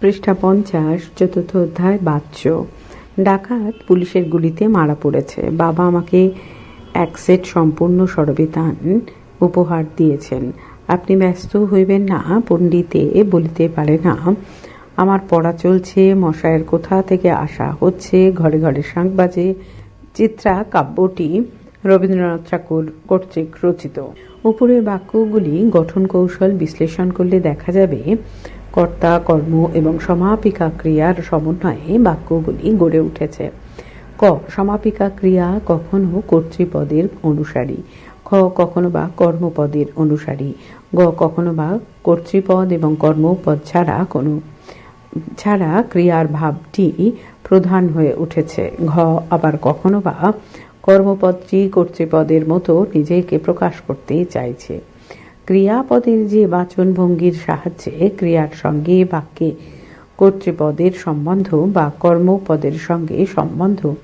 পৃষ্ঠা পঞ্চাশ, চতুর্থ অধ্যায় বাচ্চ ডাকাত পুলিশের গুলিতে মারা পড়েছে। বাবা আমাকে এক সেট সম্পূর্ণ সরবিতান উপহার দিয়েছেন। আপনি ব্যস্ত হইবেন না, পণ্ডিতে বলিতে পারে না। আমার পড়া চলছে, মশায়ের কোথা থেকে আসা হচ্ছে, ঘরে ঘরে শাঁখ বাজে, চিত্রা কাব্যটি রবীন্দ্রনাথ ঠাকুর কর্তৃক রচিত। উপরের বাক্যগুলি গঠন কৌশল বিশ্লেষণ করলে দেখা যাবে কর্তা, কর্ম এবং সমাপিকা ক্রিয়ার সমন্বয়ে বাক্যগুলি গড়ে উঠেছে। ক, সমাপিকা ক্রিয়া কখনো কর্তৃপদের অনুসারী। খ, কখনো বা কর্মপদের অনুসারী। গ, কখনো বা কর্তৃপদ এবং কর্মপদ ছাড়া কোনো, ছাড়া ক্রিয়ার ভাবটি প্রধান হয়ে উঠেছে। ঘ, আবার কখনো বা কর্মপদটি কর্তৃপদের মতো নিজেকে প্রকাশ করতে চাইছে। ক্রিয়াপদের যে বাচনভঙ্গির সাহায্যে ক্রিয়ার সঙ্গে বাক্যে কর্তৃপদের সম্বন্ধ বা কর্মপদের সঙ্গে সম্বন্ধ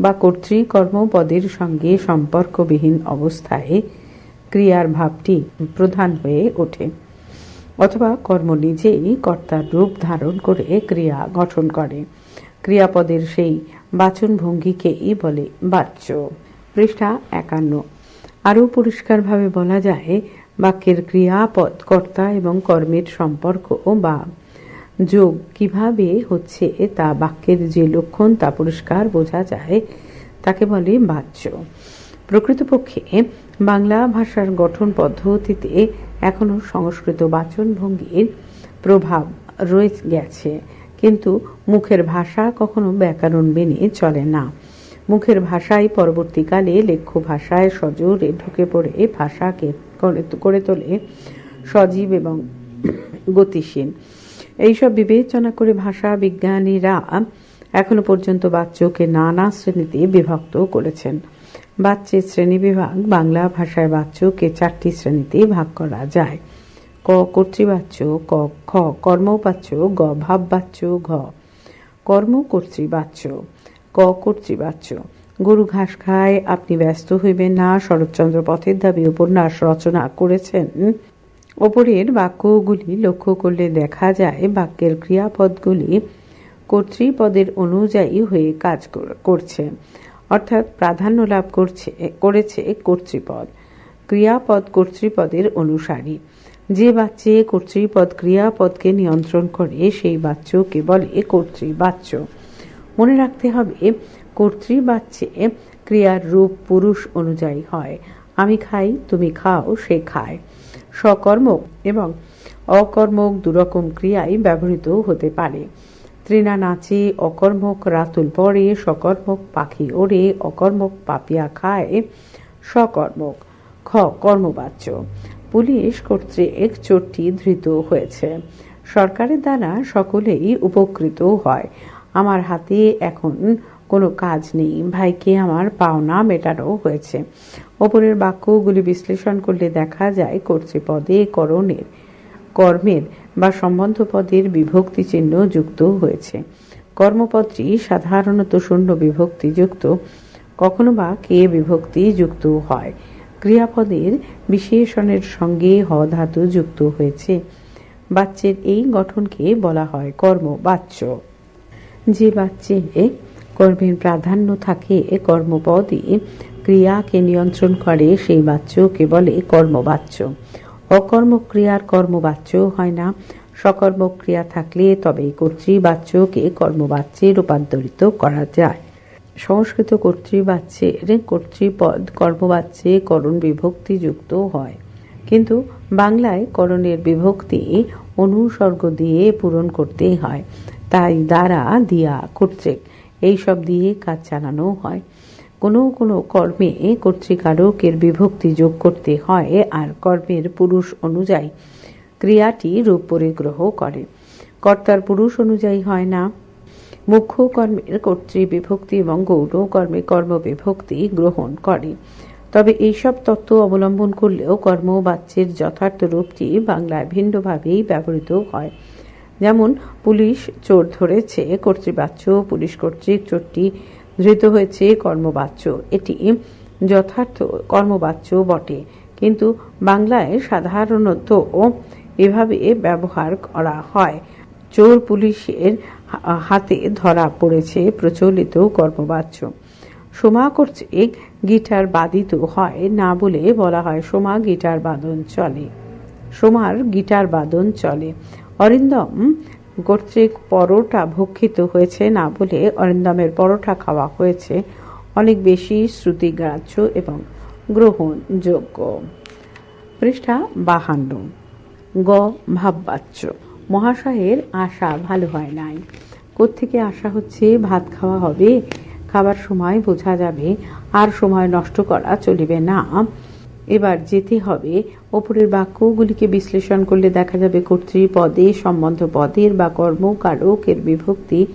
বা কর্তৃকর্মপদের সঙ্গে সম্পর্কবিহীন অবস্থায় ক্রিয়ার ভাবটি প্রধান হয়ে ওঠে। অথবা কর্ম নিজেই কর্তার রূপ ধারণ করে ক্রিয়া গঠন করে। ক্রিয়াপদের সেই বাচনভঙ্গিকেই বলে বাচ্য। পৃষ্ঠা একান্ন। আরও পরিষ্কারভাবে বলা যায় বাক্যের ক্রিয়াপদ কর্তা এবং কর্মের সম্পর্ক ও বা যোগ কীভাবে হচ্ছে তা বাক্যের যে লক্ষণ তা পরিষ্কার বোঝা যায়, তাকে বলে বাচ্য প্রকৃতপক্ষে বাংলা ভাষার গঠন পদ্ধতিতে এখনও সংস্কৃত বাচন ভঙ্গির প্রভাব রয়ে গেছে, কিন্তু মুখের ভাষা কখনো ব্যাকরণ মেনে চলে না। মুখের ভাষাই পরবর্তীকালে লেখ্য ভাষায় সজোরে ঢুকে পড়ে ভাষাকে করে তোলে, সজীব এবং গতিশীল। এইসব বিবেচনা করে ভাষা বিজ্ঞানীরা এখনও পর্যন্ত বাচ্চকে নানা শ্রেণীতে বিভক্ত করেছেন। বাচ্চের শ্রেণি বিভাগ বাংলা ভাষায় বাচ্চকে চারটি শ্রেণীতে ভাগ করা যায়। ক কর্তৃবাচ্য, ক খ কর্মবাচ্য গ ভাববাচ্য, ঘ। কর্ম কর্তৃবাচ্য ক কর্তৃবাচ্য। গরু ঘাস খায়, আপনি ব্যস্ত হইবেন না, শরৎচন্দ্র পথের দাবি উপন্যাস রচনা করেছেন। ওপরের বাক্যগুলি লক্ষ্য করলে দেখা যায়, বাক্যের ক্রিয়াপদগুলি কর্তৃপদের অনুযায়ী হয়ে কাজ করছে। অর্থাৎ প্রাধান্য লাভ করছে, করেছে কর্তৃপদ। ক্রিয়াপদ কর্তৃপদের অনুসারী। যে বাচ্চে কর্তৃপদ ক্রিয়াপদকে নিয়ন্ত্রণ করে, সেই বাচ্চকে বলে কর্তৃবাচ্য। মনে রাখতে হবে কর্তৃবাচ্যে ক্রিয়ার রূপ পুরুষ অনুযায়ী হয়। আমি খাই, তুমি খাও, সে খায়। সকর্মক এবং অকর্মক দুরকম ক্রিয়াই ব্যবহৃত হতে পারে। তৃণা নাচে, অকর্মক রাতুল পরে সকর্মক পাখি ওড়ে, অকর্মক পাপিয়া খায় সকর্মক খ, কর্মবাচ্য। পুলিশ কর্তৃক চোরটি ধৃত হয়েছে। সরকারের দ্বারা সকলেই উপকৃত হয়। আমার হাতে এখন কোনো কাজ নেই। ভাইকে আমার পাওনা মেটানো হয়েছে। ওপরের বাক্যগুলি বিশ্লেষণ করলে দেখা যায় কর্তৃপদে করণের, কর্মের বা সম্বন্ধ পদের বিভক্তি চিহ্ন যুক্ত হয়েছে। কর্মপদটি সাধারণত শূন্য বিভক্তি যুক্ত, কখনো বা কে বিভক্তি যুক্ত হয়। ক্রিয়াপদের বিশেষণের সঙ্গে হ ধাতু যুক্ত হয়েছে। বাচ্চের এই গঠনকে বলা হয় কর্ম বাচ্য যে বাচ্চে কর্মের প্রাধান্য থাকে কর্মপদই। ক্রিয়াকে নিয়ন্ত্রণ করে, সেই বাচ্যকে বলে কর্মবাচ্য। অকর্মক্রিয়ার কর্মবাচ্য হয় না। সকর্মক্রিয়া থাকলে তবে কর্তৃবাচ্যকে কর্মবাচ্যে রূপান্তরিত করা যায়। সংস্কৃত কর্তৃবাচ্যের কর্তৃপদ কর্মবাচ্যে করণ বিভক্তি যুক্ত হয়। কিন্তু বাংলায় করণের বিভক্তি অনুসর্গ দিয়ে পূরণ করতে হয়। তাই দ্বারা দিয়া কর্তৃক এইসব দিয়ে কাজ চালানো হয়। কোনো কোনো কর্মে কর্তৃকারকের বিভক্তি যোগ করতে হয় আর কর্মের পুরুষ অনুযায়ী ক্রিয়াটি রূপ পরিগ্রহ করে। কর্তার পুরুষ অনুযায়ী হয় না। মুখ্য কর্মের কর্তৃ বিভক্তি এবং গৌর কর্মে কর্ম বিভক্তি গ্রহণ করে। তবে এইসব তত্ত্ব অবলম্বন করলেও কর্ম বাচ্যের যথার্থ রূপটি বাংলায় ভিন্নভাবেই ব্যবহৃত হয়। যেমন পুলিশ চোর ধরেছে কর্তৃবাচ্য পুলিশ কর্তৃক চোরটি ধৃত হয়েছে, কর্মবাচ্য। এটি যথার্থ কর্মবাচ্য বটে। কিন্তু বাংলায় সাধারণত এভাবে ব্যবহার করা হয়। চোর পুলিশের হাতে ধরা পড়েছে প্রচলিত কর্মবাচ্য। সোমা কর্তৃক গিটার বাদিত হয় না বলে বলা হয়। সোমা গিটার বাদন চলে। সোমার গিটার বাদন চলে। অরিন্দম কর্তৃক পরোটা ভক্ষিত হয়েছে না বলে অরিন্দমের পরোটা খাওয়া হয়েছে। অনেক বেশি শ্রুতিগ্রাহ্য এবং গ্রহণযোগ্য। পৃষ্ঠা বাহান্ন। গ ভাববাচ্য। মহাশয়ের আশা ভালো হয় নাই। কোত্থেকে আশা হচ্ছে ভাত খাওয়া হবে? খাবার সময় বোঝা যাবে। আর সময় নষ্ট করা চলিবে না। এবার যেতে হবে। ওপরের বাক্যগুলিকে বিশ্লেষণ করলে দেখা যাবে কর্তৃ পদে সম্বন্ধ পদের বা কর্মকারকের বিভক্তি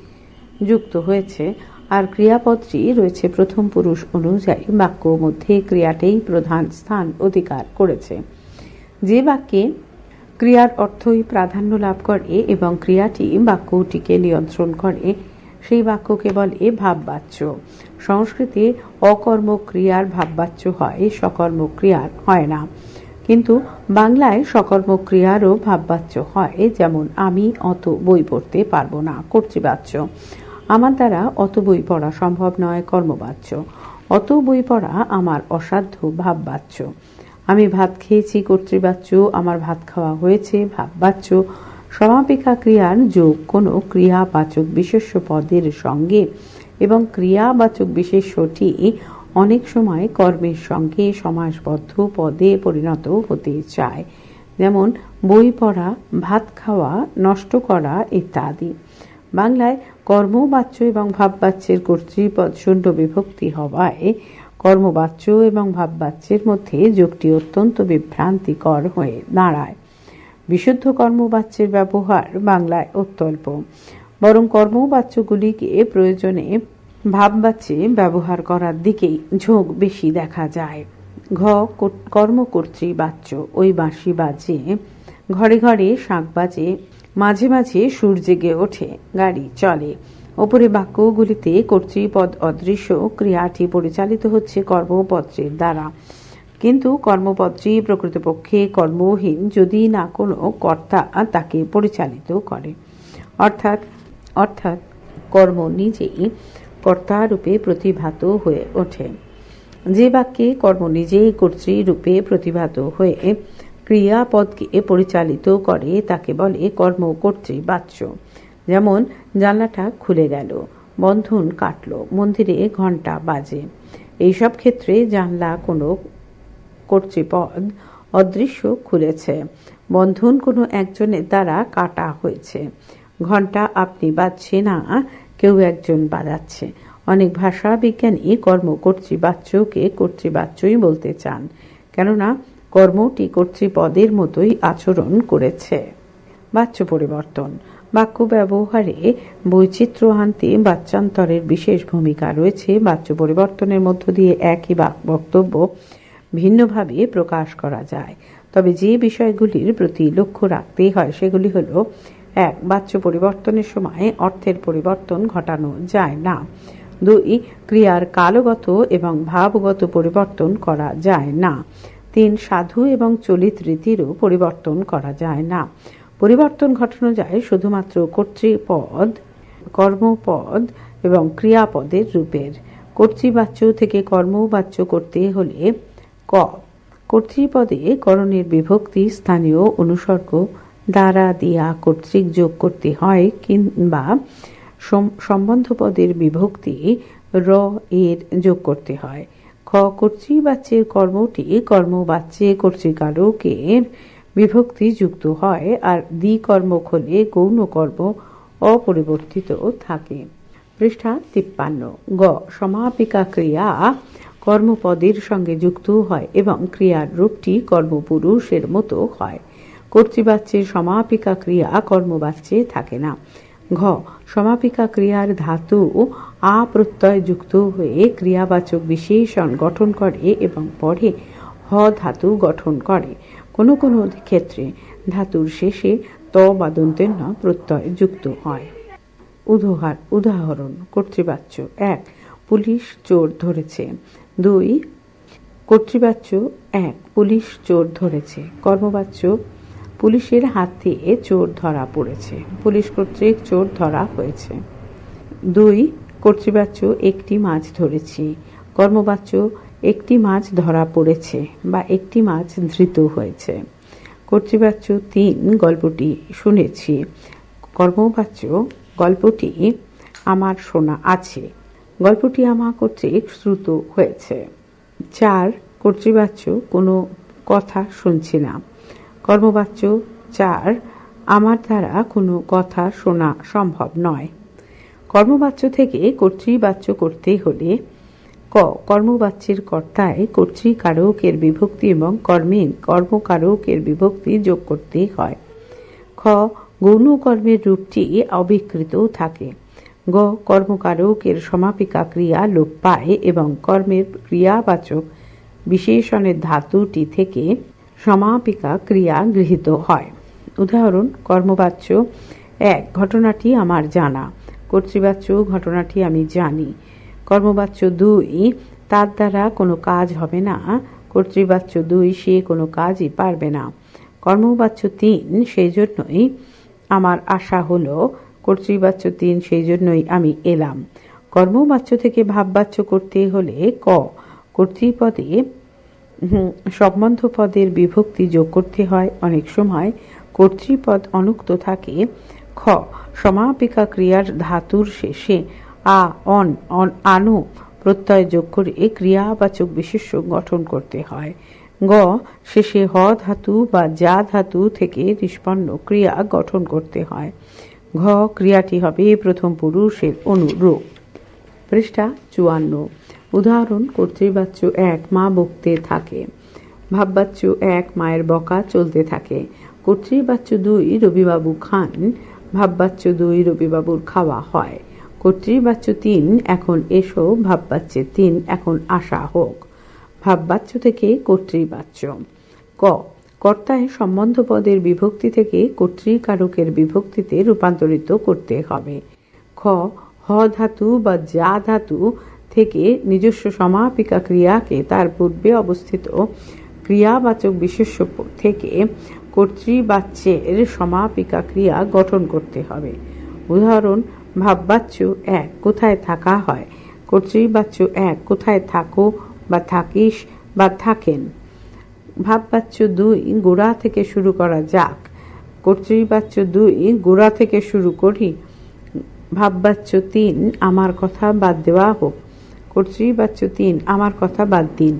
যুক্ত হয়েছে। আর ক্রিয়াপদটি রয়েছে প্রথম পুরুষ অনুযায়ী। বাক্য মধ্যে ক্রিয়াটাই প্রধান স্থান অধিকার করেছে। যে বাক্যে ক্রিয়ার অর্থই প্রাধান্য লাভ করে এবং ক্রিয়াটি বাক্যটিকে নিয়ন্ত্রণ করে সেই বাক্যকে বলে ভাববাচ্য। সংস্কৃতে অকর্ম ক্রিয়ার ভাববাচ্য হয় সকর্ম ক্রিয়ার হয় না। কিন্তু বাংলায় সকর্ম ক্রিয়ারও ভাববাচ্য হয় যেমন, আমি অত বই পড়তে পারব না, কর্তৃবাচ্য। আমার দ্বারা অত বই পড়া সম্ভব নয়, কর্মবাচ্য। অত বই পড়া আমার অসাধ্য ভাববাচ্য। আমি ভাত খেয়েছি, কর্তৃবাচ্য, আমার ভাত খাওয়া হয়েছে, ভাববাচ্য। সমাপিকা ক্রিয়ার যোগ কোনো ক্রিয়াবাচক বিশেষ্য পদের সঙ্গে এবং ক্রিয়াবাচক বিশেষ্যটি অনেক সময় কর্মের সঙ্গে সমাসবদ্ধ পদে পরিণত হতে চায়। যেমন বই পড়া, ভাত খাওয়া, নষ্ট করা ইত্যাদি। বাংলায় কর্মবাচ্য এবং ভাববাচ্যের কর্তৃপদ শূন্য বিভক্তি হওয়ায় কর্মবাচ্য এবং ভাববাচ্যের মধ্যে যোগটি অত্যন্ত বিভ্রান্তিকর হয়ে দাঁড়ায়। বিশুদ্ধ কর্মবাচ্যের ব্যবহার বাংলায় অত্যল্প। বরং কর্মবাচ্যগুলিকে প্রয়োজনে ভাববাচ্যে ব্যবহার করার দিকেই ঝোঁক বেশি দেখা যায়। ঘ কর্মকর্ত্রী বাচ্য ওই বাঁশি বাজে, ঘরে ঘরে শাঁখ বাজে, মাঝে মাঝে সুর জেগে ওঠে, গাড়ি চলে। ওপরে বাক্যগুলিতে কর্তৃপদ অদৃশ্য, ক্রিয়াটি পরিচালিত হচ্ছে কর্মপত্রের দ্বারা। কিন্তু কর্মপত্রী প্রকৃতপক্ষে কর্মহীন যদি না কোনো কর্তা তাকে পরিচালিত করে। অর্থাৎ অর্থাৎ কর্ম নিজেই কর্তারূপে প্রতিভাত হয়ে ওঠে। যে বাক্যে কর্ম নিজেই কর্তৃরূপে প্রতিভাত হয়ে ক্রিয়াপদকে পরিচালিত করে, তাকে বলে কর্ম কর্তৃ বাচ্য যেমন, জানলাটা খুলে গেল, বন্ধন কাটলো, মন্দিরে ঘণ্টা বাজে। এইসব ক্ষেত্রে জানলা কোনো কর্তৃপদ অদৃশ্য খুলেছে। বন্ধন কোনো একজনের দ্বারা কাটা হয়েছে। ঘণ্টা আপনি বাজছে না, কেউ একজন বাজাচ্ছে। অনেক ভাষা বিজ্ঞানী কর্ম কর্তৃবাচ্যকে কর্তৃবাচ্যই বলতে চান, কেননা কর্মটি কর্তৃপদের মতোই আচরণ করেছে। বাচ্য পরিবর্তন। বাক্য ব্যবহারে বৈচিত্র্য আনতে বাচ্যান্তরের বিশেষ ভূমিকা রয়েছে। বাচ্য পরিবর্তনের মধ্য দিয়ে একই বক্তব্য ভিন্নভাবে প্রকাশ করা যায়। তবে যে বিষয়গুলির প্রতি লক্ষ্য রাখতে হয়, সেগুলি হল, এক বাচ্য পরিবর্তনের সময় অর্থের পরিবর্তন ঘটানো যায় না। দুই, ক্রিয়ার কালগত এবং ভাবগত পরিবর্তন করা যায় না। তিন, সাধু এবং চলিত রীতিরও পরিবর্তন করা যায় না। পরিবর্তন ঘটানো যায় শুধুমাত্র কর্তৃপদ, কর্মপদ এবং ক্রিয়াপদের রূপের। কর্তৃবাচ্য থেকে কর্মবাচ্য করতে হলে ক। কর্তৃপদে করণের বিভক্তি, স্থানীয় অনুসর্গ দ্বারা দিয়া কর্তৃক যোগ করতে হয় কিংবা সম্বন্ধ পদের বিভক্তি র এর যোগ করতে হয়। খ, কর্তৃবাচ্যের কর্মটি কর্মবাচ্যে কর্তৃকারকের বিভক্তি যুক্ত হয় আর দ্বিকর্ম হলে গৌণ কর্ম অপরিবর্তিত থাকে। পৃষ্ঠা তিপ্পান্ন। গ, সমাপিকা ক্রিয়া কর্মপদের সঙ্গে যুক্ত হয় এবং ক্রিয়ার রূপটি কর্মপুরুষের মতো হয়। কর্তৃবাচ্যের সমাপিকা ক্রিয়া কর্মবাচ্যে থাকে না। ঘ, সমাপিকা ক্রিয়ার ধাতু আপ্রত্যয় যুক্ত হয়ে ক্রিয়াবাচক বিশেষণ গঠন করে এবং পরে হ ধাতু গঠন করে। কোনো কোনো ক্ষেত্রে ধাতুর শেষে ত বা ন প্রত্যয় যুক্ত হয়। উদাহর উদাহরণ, কর্তৃবাচ্য। এক, পুলিশ চোর ধরেছে। দুই কর্তৃবাচ্য এক, পুলিশ চোর ধরেছে। কর্মবাচ্য পুলিশের হাত থেকে চোর ধরা পড়েছে। পুলিশ কর্তৃক চোর ধরা হয়েছে। দুই কর্তৃবাচ্য একটি মাছ ধরেছি। কর্মবাচ্য একটি মাছ ধরা পড়েছে বা একটি মাছ ধৃত হয়েছে। কর্তৃবাচ্য তিন, গল্পটি শুনেছি। কর্মবাচ্য গল্পটি আমার শোনা আছে। গল্পটি আমার কর্তৃক শ্রুত হয়েছে। চার, কর্তৃবাচ্য, কোনো কথা শুনছি না। কর্মবাচ্য, চার, আমার দ্বারা কোনো কথা শোনা সম্ভব নয়। কর্মবাচ্য থেকে কর্তৃবাচ্য করতে হলে ক, কর্মবাচ্যের কর্তায় কর্তৃকারকের বিভক্তি এবং কর্মে, কর্মকারকের বিভক্তি যোগ করতে হয়। খ, গৌণ কর্মের রূপটি অবিকৃত থাকে। গ কর্মকারকের সমাপিকা ক্রিয়া লোপ পায় এবং কর্মের ক্রিয়াবাচক বিশেষণের ধাতুটি থেকে সমাপিকা ক্রিয়া গৃহীত হয়। উদাহরণ, কর্মবাচ্য এক, ঘটনাটি আমার জানা। কর্তৃবাচ্য, ঘটনাটি আমি জানি। কর্মবাচ্য দুই, তার দ্বারা কোনো কাজ হবে না। কর্তৃবাচ্য দুই, সে কোনো কাজই পারবে না। কর্মবাচ্য তিন, সেই জন্যই আমার আশা হলো কর্তৃবাচ্য তিন, সেই জন্যই আমি এলাম। কর্মবাচ্য থেকে ভাববাচ্য করতে হলে ক, কর্তৃপদে সম্বন্ধ পদের বিভক্তি যোগ করতে হয়। অনেক সময় কর্তৃপদ অনুক্ত থাকে খ, সমাপিকা ক্রিয়ার ধাতুর শেষে আ, অন অন, আনু প্রত্যয় যোগ করে ক্রিয়াবাচক বিশেষ্য গঠন করতে হয়। গ, শেষে হ ধাতু বা যা ধাতু থেকে নিষ্পন্ন ক্রিয়া গঠন করতে হয়। ঘ ক্রিয়াটি হবে প্রথম পুরুষের অনুরূপ। পৃষ্ঠা চুয়ান্ন। উদাহরণ, কর্তৃবাচ্য এক মা বকতে থাকে। ভাববাচ্য এক মায়ের বকা চলতে থাকে। কর্তৃবাচ্য দুই রবিবাবু খান, ভাববাচ্য দুই রবিবাবুর খাওয়া হয়। কর্তৃবাচ্য তিন, এখন এসো, ভাববাচ্যে তিন, এখন আসা হোক। ভাববাচ্য থেকে কর্তৃবাচ্য। ক কর্তায় সম্বন্ধ পদের বিভক্তি থেকে কর্তৃকারকের বিভক্তিতে রূপান্তরিত করতে হবে। খ, হ ধাতু বা যা ধাতু থেকে নিজস্ব সমাপিকা ক্রিয়াকে তার পূর্বে অবস্থিত ক্রিয়াবাচক বিশেষ্য থেকে কর্তৃবাচ্যের সমাপিকা ক্রিয়া গঠন করতে হবে। উদাহরণ, ভাববাচ্য এক, কোথায় থাকা হয়? কর্তৃবাচ্য এক, কোথায় থাকো বা থাকিস বা থাকেন? ভাববাচ্য দুই গোড়া থেকে শুরু করা যাক। কর্তৃবাচ্য দুই গোড়া থেকে শুরু করি। ভাববাচ্য তিন, আমার কথা বাদ দেওয়া হোক। কর্তৃবাচ্য তিন, আমার কথা বাদ দিন।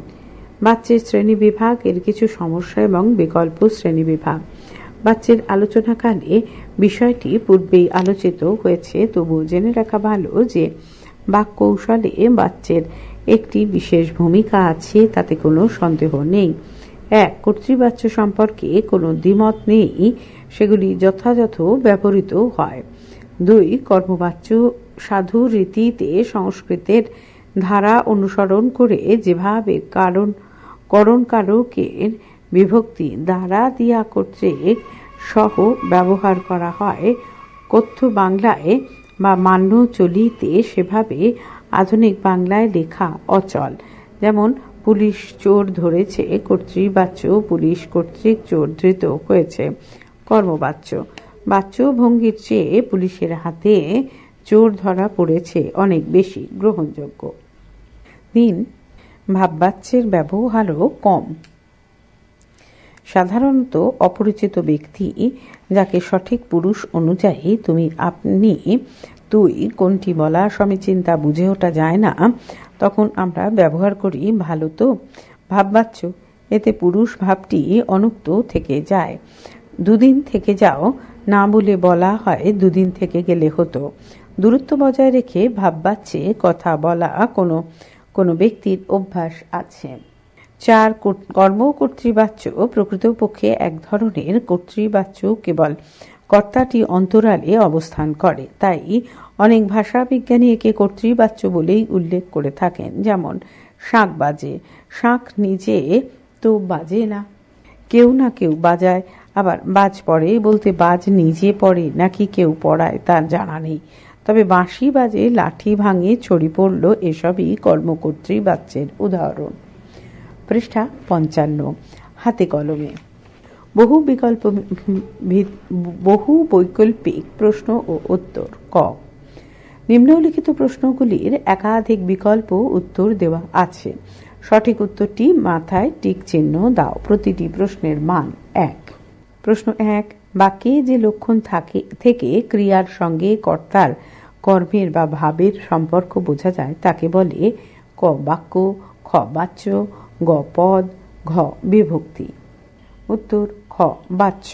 বাচ্চের শ্রেণি বিভাগ এর কিছু সমস্যা এবং বিকল্প শ্রেণি বিভাগ। বাচ্চের আলোচনাকালে বিষয়টি পূর্বেই আলোচিত হয়েছে, তবু জেনে রাখা ভালো যে বাক কৌশলে বাচ্চের একটি বিশেষ ভূমিকা আছে, তাতে কোনো সন্দেহ নেই। এক কর্তৃবাচ্য সম্পর্কে কোনো দ্বিমত নেই। সেগুলি যথাযথ ব্যবহৃত হয়। দুই, কর্মবাচ্য সাধু রীতিতে সংস্কৃতের ধারা অনুসরণ করে যেভাবে কারণ করণ কারকের বিভক্তি দ্বারা দিয়া কর্তৃক সহ ব্যবহার করা হয়, কথ্য বাংলায় বা মান্য চলিতে সেভাবে আধুনিক বাংলায় লেখা অচল। যেমন পুলিশ চোর ধরেছে, কর্তৃবাচ্য পুলিশ কর্তৃক চোর ধৃত হয়েছে। কর্মবাচ্য। বাচ্য ভঙ্গির চেয়ে পুলিশের হাতে চোর ধরা পড়েছে অনেক বেশি গ্রহণযোগ্য। তিন, ভাববাচ্যের ব্যবহারও কম। সাধারণত অপরিচিত ব্যক্তি যাকে সঠিক পুরুষ অনুযায়ী তুমি আপনি, তুই কোনটি বলা চিন্তা বুঝে ওঠা যায় না। তখন আমরা ব্যবহার করি, ভালো তো? ভাববাচ্য এতে পুরুষ ভাবটি অনুক্ত থেকে যায়। দুদিন থেকে যাও। না বলে বলা হয় দুদিন থেকে গেলে হতো। দূরত্ব বজায় রেখে ভাববাচ্যে কথা বলা কোনো কোনো ব্যক্তির অভ্যাস আছে। চার কর্ম কর্তৃবাচ্য প্রকৃতপক্ষে এক ধরনের কর্তৃবাচ্য কেবল কর্তাটি অন্তরালে অবস্থান করে। তাই অনেক ভাষা বিজ্ঞানী একে কর্তৃবাচ্য বলেই উল্লেখ করে থাকেন। যেমন শাঁখ বাজে। শাঁখ নিজে তো বাজে না। কেউ না কেউ বাজায়। আবার বাজ পড়ে বলতে বাজ নিজে পড়ে নাকি কেউ পড়ায় তার জানা নেই। তবে বাঁশি বাজে, লাঠি ভাঙে, ছড়ি পড়ল এসবই কর্মকর্ত্রী বাচ্চের উদাহরণ। পৃষ্ঠা পঞ্চান্ন। হাতে কলমে। বহু বিকল্প বহু বৈকল্পিক প্রশ্ন ও উত্তর ক। নিম্নলিখিত প্রশ্নগুলির একাধিক বিকল্প উত্তর দেওয়া আছে। সঠিক উত্তরটি মাথায় টিক চিহ্ন দাও। প্রতিটি প্রশ্নের মান এক। প্রশ্ন এক, বাক্যে যে লক্ষণ থাকে, থেকে ক্রিয়ার সঙ্গে কর্তার কর্মের বা ভাবের সম্পর্ক বোঝা যায়, তাকে বলে ক বাক্য, খ বাচ্য, গ পদ, ঘ বিভক্তি। উত্তর খ, বাচ্য।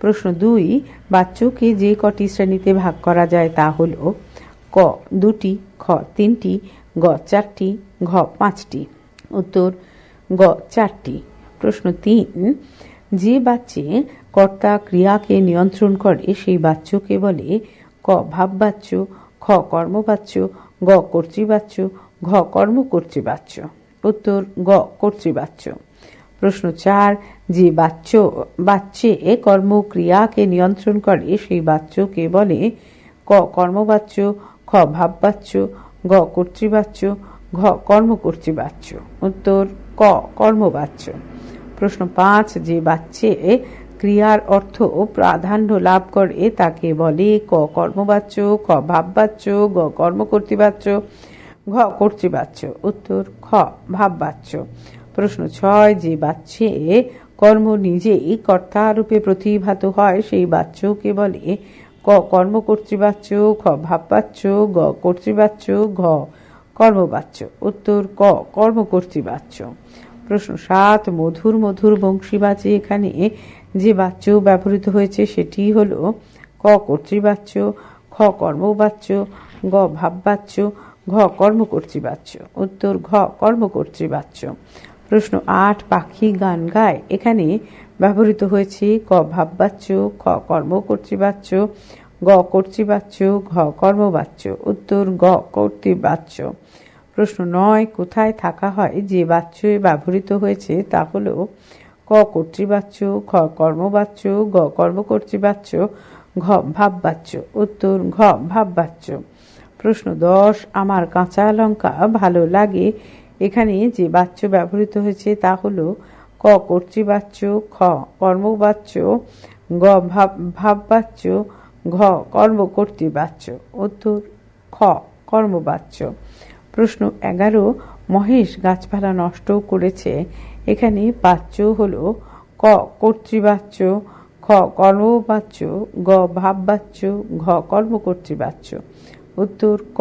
প্রশ্ন দুই বাচ্চকে যে কটি শ্রেণীতে ভাগ করা যায় তা হল ক, দুটি, খ, তিনটি, গ, চারটি, ঘ, পাঁচটি। উত্তর, গ, চারটি। প্রশ্ন তিন, যে বাচ্চে কর্তা ক্রিয়াকে নিয়ন্ত্রণ করে, সেই বাচ্চকে বলে ক, ভাববাচ্য, খ, কর্মবাচ্য, গ, কর্তৃবাচ্য, ঘ কর্ম কর্মকর্তৃবাচ্য। উত্তর, গ, কর্তৃবাচ্য। প্রশ্ন চার যে বাচ্চ বাচ্চে কর্মক্রিয়াকে নিয়ন্ত্রণ করে, সেই বাচ্চকে বলে ক, কর্মবাচ্য, খ, ভাববাচ্য, গ, কর্তৃবাচ্য, ঘ, কর্মকর্তৃবাচ্য। উত্তর, ক, কর্মবাচ্য। প্রশ্ন পাঁচ, যে বাচ্চে ক্রিয়ার অর্থ প্রাধান্য লাভ করে, তাকে বলে ক, কর্মবাচ্য, খ, ভাববাচ্য, গ, কর্মকর্তৃবাচ্য, ঘ, কর্তৃবাচ্য। উত্তর, খ, ভাববাচ্য। প্রশ্ন ছয়, যে বাচ্চে কর্ম নিজেই কর্তারূপে প্রতিভাত হয়, সেই বাচ্যকে বলে ক কর্মকর্তৃবাচ্য খ ভাববাচ্য গ কর্তৃবাচ্য ঘ কর্মবাচ্য উত্তর ক কর্মকর্তৃবাচ্য প্রশ্ন সাত, মধুর মধুর বংশীবাজে এখানে যে বাচ্য ব্যবহৃত হয়েছে, সেটি হল ক কর্তৃবাচ্য খ কর্মবাচ্য গ ভাববাচ্য ঘ কর্মকর্তৃবাচ্য উত্তর ঘ কর্মকর্তৃবাচ্য প্রশ্ন আট, পাখি গান গায়। এখানে ব্যবহৃত হয়েছে ক ভাববাচ্য, খ কর্মকর্তৃবাচ্য গ কর্তৃবাচ্য, ঘ কর্মবাচ্য। উত্তর গ কর্তৃবাচ্য। প্রশ্ন নয়, কোথায় থাকা হয়? যে বাচ্য ব্যবহৃত হয়েছে তা হল ক কর্তৃবাচ্য, খ কর্মবাচ্য, গ কর্মকর্তৃবাচ্য ঘ ভাববাচ্য। উত্তর ঘ ভাববাচ্য। প্রশ্ন দশ, আমার কাঁচা লঙ্কা ভালো লাগে এখানে যে বাচ্য ব্যবহৃত হয়েছে তা হল ক, কর্তৃবাচ্য, খ, কর্মবাচ্য, গ, ভাব, ভাববাচ্য, ঘ কর্ম কর্মকর্তৃবাচ্য। উত্তর, খ, কর্মবাচ্য। প্রশ্ন এগারো, মহেশ গাছপালা নষ্ট করেছে। এখানে বাচ্য হল ক, কর্তৃবাচ্য, খ, কর্মবাচ্য, গ, ভাববাচ্য, ঘ, কর্মকর্তৃবাচ্য। উত্তর, ক,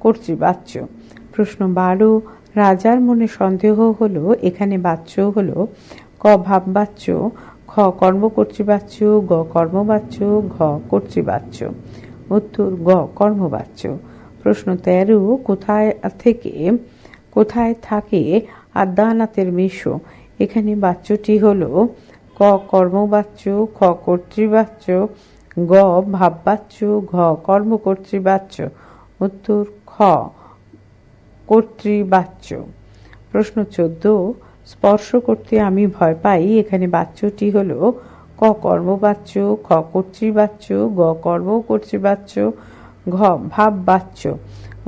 কর্তৃবাচ্য। প্রশ্ন বারো রাজার মনে সন্দেহ হলো, এখানে বাচ্য হলো, ক ভাববাচ্য খ কর্মকর্তৃবাচ্য গ কর্মবাচ্য ঘ কর্তৃবাচ্য উত্তর, গ কর্মবাচ্য প্রশ্ন তেরো, কোথায় থেকে, কোথায় থাকে আদানাতের মিশো এখানে বাচ্যটি হল, ক কর্মবাচ্য খ কর্তৃবাচ্য গ ভাববাচ্য ঘ কর্মকর্তৃবাচ্য উত্তর, খ। কর্তৃবাচ্য। প্রশ্ন চোদ্দ, স্পর্শ করতে আমি ভয় পাই, এখানে বাচ্যটি হল ক কর্মবাচ্য, খ কর্তৃবাচ্য, গ কর্ম কর্তৃবাচ্য, ঘ ভাব ভাববাচ্য।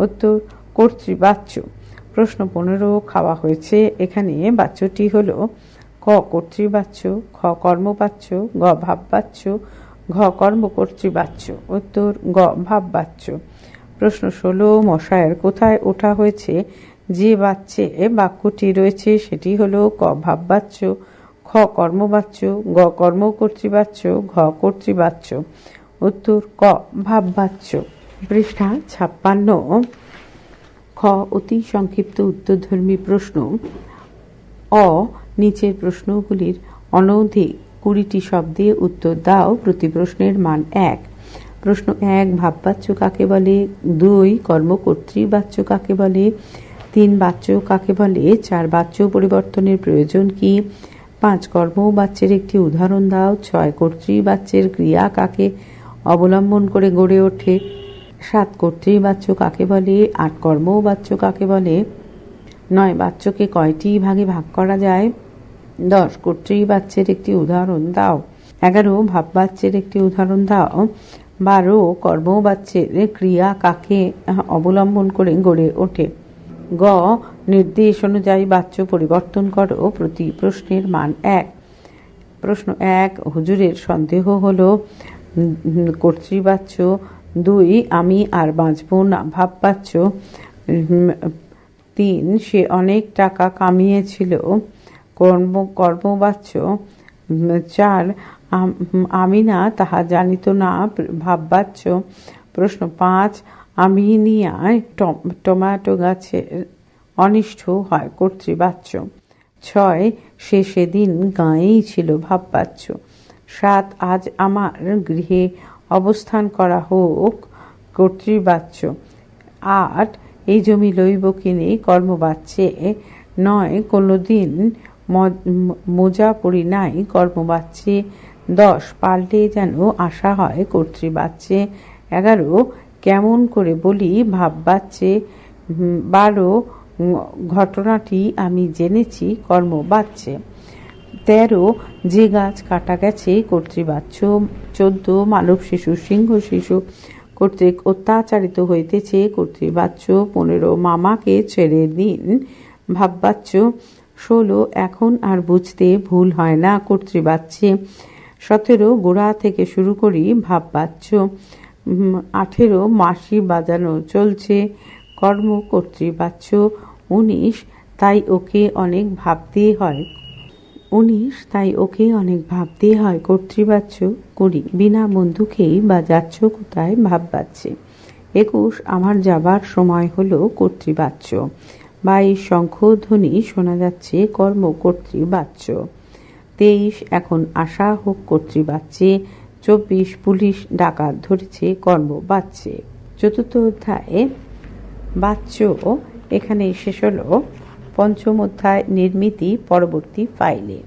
উত্তর, কর্তৃবাচ্য। প্রশ্ন পনেরো, খাওয়া হয়েছে, এখানে বাচ্যটি হল ক কর্তৃবাচ্য, খ কর্মবাচ্য, গ ভাববাচ্য, ঘ কর্মকর্তৃবাচ্য উত্তর, গ ভাব ভাববাচ্য। প্রশ্ন ষোলো, মশায়ের কোথায় ওঠা হয়েছে? যে বাচ্চে বাক্যটি রয়েছে সেটি হলো ক ভাববাচ্য, খ কর্মবাচ্য, গ কর্মকর্তৃবাচ্য, ঘ কর্তৃবাচ্য। উত্তর, ক ভাববাচ্য। পৃষ্ঠা ছাপ্পান্ন। খ অতি সংক্ষিপ্ত উত্তরধর্মী প্রশ্ন। অ নিচের প্রশ্নগুলির অনধিক কুড়িটি শব্দে উত্তর দাও, প্রতি প্রশ্নের মান এক। প্রশ্ন এক, ভাববাচ্য কাকে বলে? দুই, কর্মকর্ত্রী কর্মকর্তৃবাচ্য কাকে বলে? তিন, বাচ্য কাকে বলে? চার, বাচ্য পরিবর্তনের প্রয়োজন কি? পাঁচ কর্মবাচ্যের একটি উদাহরণ দাও। ছয় কর্তৃবাচ্যের ক্রিয়া কাকে অবলম্বন করে গড়ে ওঠে? সাত কর্তৃবাচ্য কাকে বলে? আট কর্মবাচ্য কাকে বলে? নয় বাচ্চকে কয়টি ভাগে ভাগ করা যায়? দশ কর্তৃবাচ্যের একটি উদাহরণ দাও। এগারো, ভাববাচ্যের একটি উদাহরণ দাও। বারো কর্মবাচ্যের ক্রিয়া কাকে অবলম্বন করে গড়ে ওঠে? গ, নির্দেশ অনুযায়ী বাচ্য পরিবর্তন করো প্রতি প্রশ্নের মান এক। প্রশ্ন এক, হুজুরের সন্দেহ হলো কর্তৃবাচ্য। দুই, আমি আর বাঁচব না ভাব পাচ্ছ তিন, সে অনেক টাকা কামিয়েছিল। কর্ম, কর্মবাচ্য। চার আম- না তাহা জানিত না ভাববাচ্য প্রশ্ন পাঁচ, আমি নিয়ায় টম- টমেটো গাছের অনিষ্ট হয় কর্তৃবাচ্য। ছয়, সে সেদিন গাঁয়েই ছিল ভাববাচ্য। সাত, আজ আমার গৃহে অবস্থান করা হোক কর্তৃবাচ্য। আট, এই জমি লইব কিনে কর্মবাচ্যে। নয় কোনো দিন মোজা পড়ি নাই কর্মবাচ্যে। দশ, পাল্টে যেন আশা হয় কর্তৃবাচ্যে। এগারো, কেমন করে বলি ভাববাচ্যে। বারো ঘটনাটি আমি জেনেছি কর্মবাচ্যে। তেরো, যে গাছ কাটা গেছে কর্তৃবাচ্য। চোদ্দ, মানব শিশু, সিংহ শিশু। কর্তৃক অত্যাচারিত হইতেছে কর্তৃবাচ্য। পনেরো, মামাকে ছেড়ে দিন ভাববাচ্য। ষোলো, এখন আর বুঝতে ভুল হয় না কর্তৃবাচ্যে। সতেরো গোড়া থেকে শুরু করি ভাববাচ্য উম, আঠেরো মাসি বাজানো চলছে কর্ম কর্তৃবাচ্য। উনিশ তাই ওকে অনেক ভাবতে হয়। উনিশ তাই ওকে অনেক ভাবতে হয় কর্তৃবাচ্য করি। বিনা বন্ধুকেই বা যাচ্ছ কোথায় ভাববাচ্ছে একুশ আমার যাবার সময় হলো কর্তৃবাচ্য। বাইশ শঙ্খধ্বনি শোনা যাচ্ছে কর্ম কর্তৃবাচ্য। তেইশ এখন আশা হোক কর্তৃ বাচ্চে চব্বিশ পুলিশ ডাকাত ধরেছে, কর্ম বাচ্চে চতুর্থ অধ্যায়ে বাচ্চ এখানে শেষ হল। পঞ্চম অধ্যায় নির্মিতি পরবর্তী ফাইলে।